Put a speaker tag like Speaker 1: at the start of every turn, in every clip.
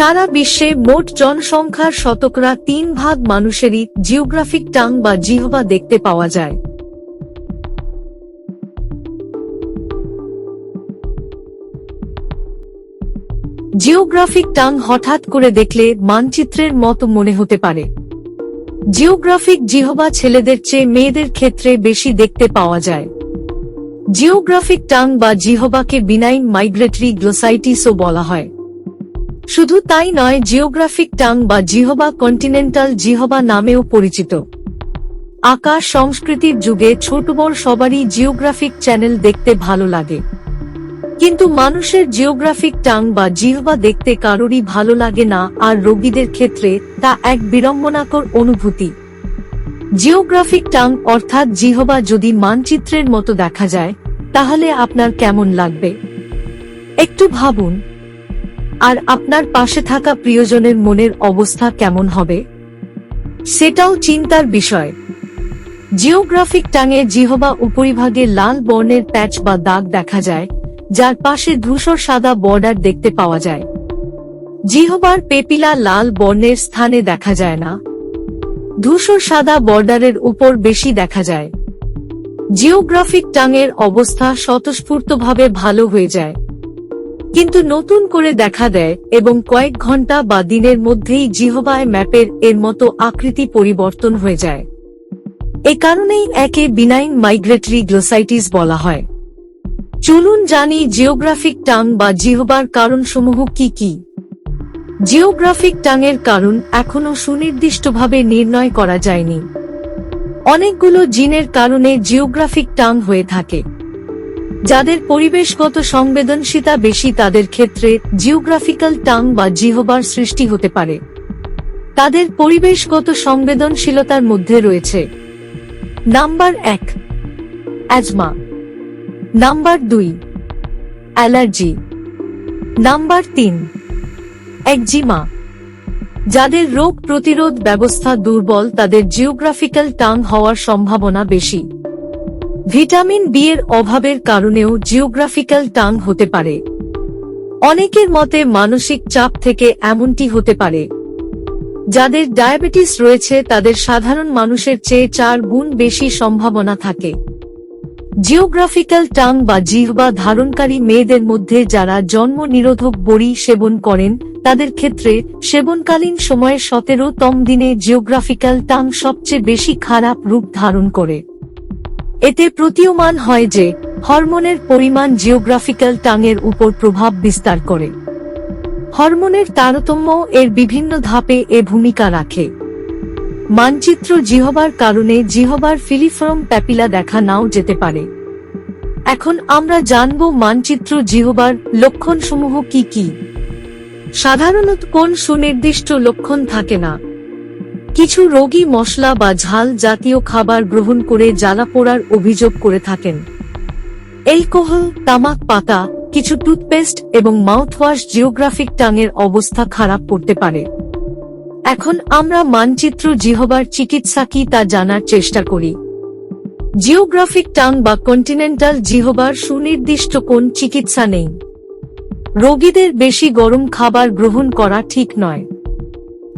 Speaker 1: সারা বিশ্বে মোট জনসংখ্যার শতকরা তিন ভাগ মানুষেরই জিওগ্রাফিক টাং বা জিহবা দেখতে পাওয়া যায়। জিওগ্রাফিক টাং হঠাৎ করে দেখলে মানচিত্রের মতো মনে হতে পারে। জিওগ্রাফিক জিহবা ছেলেদের চেয়ে মেয়েদের ক্ষেত্রে বেশি দেখতে পাওয়া যায়। জিওগ্রাফিক টাং বা জিহবাকে বিনাইন মাইগ্রেটরি গ্লোসাইটিসও বলা হয়। শুধু তাই নয়, জিওগ্রাফিক টাং বা জিহবা কন্টিনেন্টাল জিহবা নামেও পরিচিত। আকাশ সংস্কৃতির যুগে ছোট বড় সবারই জিওগ্রাফিক চ্যানেল দেখতে ভালো লাগে। কিন্তু মানুষের জিওগ্রাফিক টাং বা জিহবা দেখতে কারোরই ভালো লাগে না, আর রোগীদের ক্ষেত্রে তা এক বিড়ম্বনাকর অনুভূতি। জিওগ্রাফিক টাং অর্থাৎ জিহবা যদি মানচিত্রের মতো দেখা যায়, তাহলে আপনার কেমন লাগবে? একটু ভাবুন। আর আপনার পাশে থাকা প্রিয়জনের মনের অবস্থা কেমন হবে? সেটাও চিন্তার বিষয়। জিওগ্রাফিক টাঙে জিহবা উপরিভাগে লাল বর্ণের প্যাচ বা দাগ দেখা যায়, যার পাশে ধূসর সাদা বর্ডার দেখতে পাওয়া যায়। জিহবার পেপিলা লাল বর্ণের স্থানে দেখা যায় না। ধূসর সাদা বর্ডারের উপর বেশি দেখা যায়। জিওগ্রাফিক টাঙের অবস্থা স্বতঃস্ফূর্তভাবে ভালো হয়ে যায়। কিন্তু নতুন করে দেখা দেয় এবং কয়েক ঘণ্টা বা দিনের মধ্যেই জিহবায় ম্যাপের এর মতো আকৃতি পরিবর্তন হয়ে যায়। এ কারণেই একে বিনাইন মাইগ্রেটরি গ্লোসাইটিস বলা হয়। চলুন জানি জিওগ্রাফিক টাং বা জিহবার কারণসমূহ কি কি। জিওগ্রাফিক টাঙের কারণ এখনও সুনির্দিষ্টভাবে নির্ণয় করা যায়নি। অনেকগুলো জিনের কারণে জিওগ্রাফিক টাং হয়ে থাকে। যাদের পরিবেশগত সংবেদনশীলতা বেশি তাদের ক্ষেত্রে জিওগ্রাফিক্যাল টাং বা জিহবার সৃষ্টি হতে পারে। তাদের পরিবেশগত সংবেদনশীলতার মধ্যে রয়েছে নাম্বার এক অ্যাজমা নাম্বার দুই, অ্যালার্জি, নাম্বার তিন, একজিমা। যাদের রোগ প্রতিরোধ ব্যবস্থা দুর্বল তাদের জিওগ্রাফিক্যাল টাং হওয়ার সম্ভাবনা বেশি। ভিটামিন বি এর অভাবের কারণেও জিওগ্রাফিক্যাল টাং হতে পারে। অনেকের মতে মানসিক চাপ থেকে এমনটি হতে পারে। যাদের ডায়াবেটিস রয়েছে, তাদের সাধারণ মানুষের চেয়ে চার গুণ বেশি সম্ভাবনা থাকে। জিওগ্রাফিক্যাল টাং বা জিহবা ধারণকারী মেয়েদের মধ্যে যারা জন্ম নিরোধক বড়ি সেবন করেন, তাদের ক্ষেত্রে সেবনকালীন সময়ে সতেরো তম দিনে জিওগ্রাফিক্যাল টাং সবচেয়ে বেশি খারাপ রূপ ধারণ করে। এতে প্রতীয়মান হয় যে, হরমোনের পরিমাণ জিওগ্রাফিক্যাল টাঙের উপর প্রভাব বিস্তার করে। হরমোনের তারতম্য এর বিভিন্ন ধাপে এ ভূমিকা রাখে। মানচিত্র জিহবার কারণে জিহবার ফিলিফর্ম প্যাপিলা দেখা নাও যেতে পারে। এখন আমরা জানব মানচিত্র জিহবার লক্ষণসমূহ কি কি। সাধারণত কোন সুনির্দিষ্ট লক্ষণ থাকে না। কিছু রোগী মশলা বা ঝাল জাতীয় খাবার গ্রহণ করে জ্বালা পোড়ার অভিযোগ করে থাকেন। এলকোহল তামাক, পাতা, কিছু টুথপেস্ট এবং মাউথওয়াশ জিওগ্রাফিক টাঙের অবস্থা খারাপ করতে পারে। এখন আমরা মানচিত্র জিহবার চিকিৎসা কি তা জানার চেষ্টা করি। জিওগ্রাফিক টাং বা কন্টিনেন্টাল জিহবার সুনির্দিষ্ট কোন চিকিৎসা নেই। রোগীদের বেশি গরম খাবার গ্রহণ করা ঠিক নয়।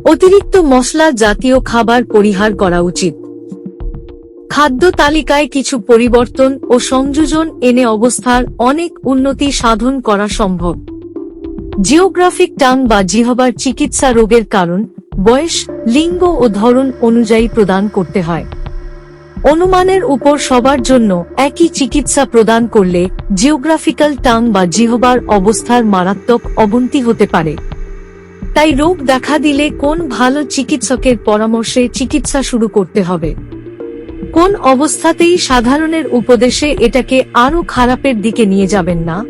Speaker 1: অতিরিক্ত মশলা জাতীয় খাবার পরিহার করা উচিত। খাদ্য তালিকায় কিছু পরিবর্তন ও সংযোজন এনে অবস্থার অনেক উন্নতি সাধন করা সম্ভব। জিওগ্রাফিক টাং বা জিহবার চিকিৎসা রোগের কারণ, বয়স, লিঙ্গ ও ধরন অনুযায়ী প্রদান করতে হয়। অনুমানের উপর সবার জন্য একই চিকিৎসা প্রদান করলে জিওগ্রাফিক্যাল টাং বা জিহবার অবস্থার মারাত্মক অবনতি হতে পারে। তাই রোগ দেখা দিলে কোন ভালো চিকিৎসকের পরামর্শে চিকিৎসা শুরু করতে হবে। কোন অবস্থাতেই সাধারণের উপদেশে এটাকে আরও খারাপের দিকে নিয়ে যাবেন না।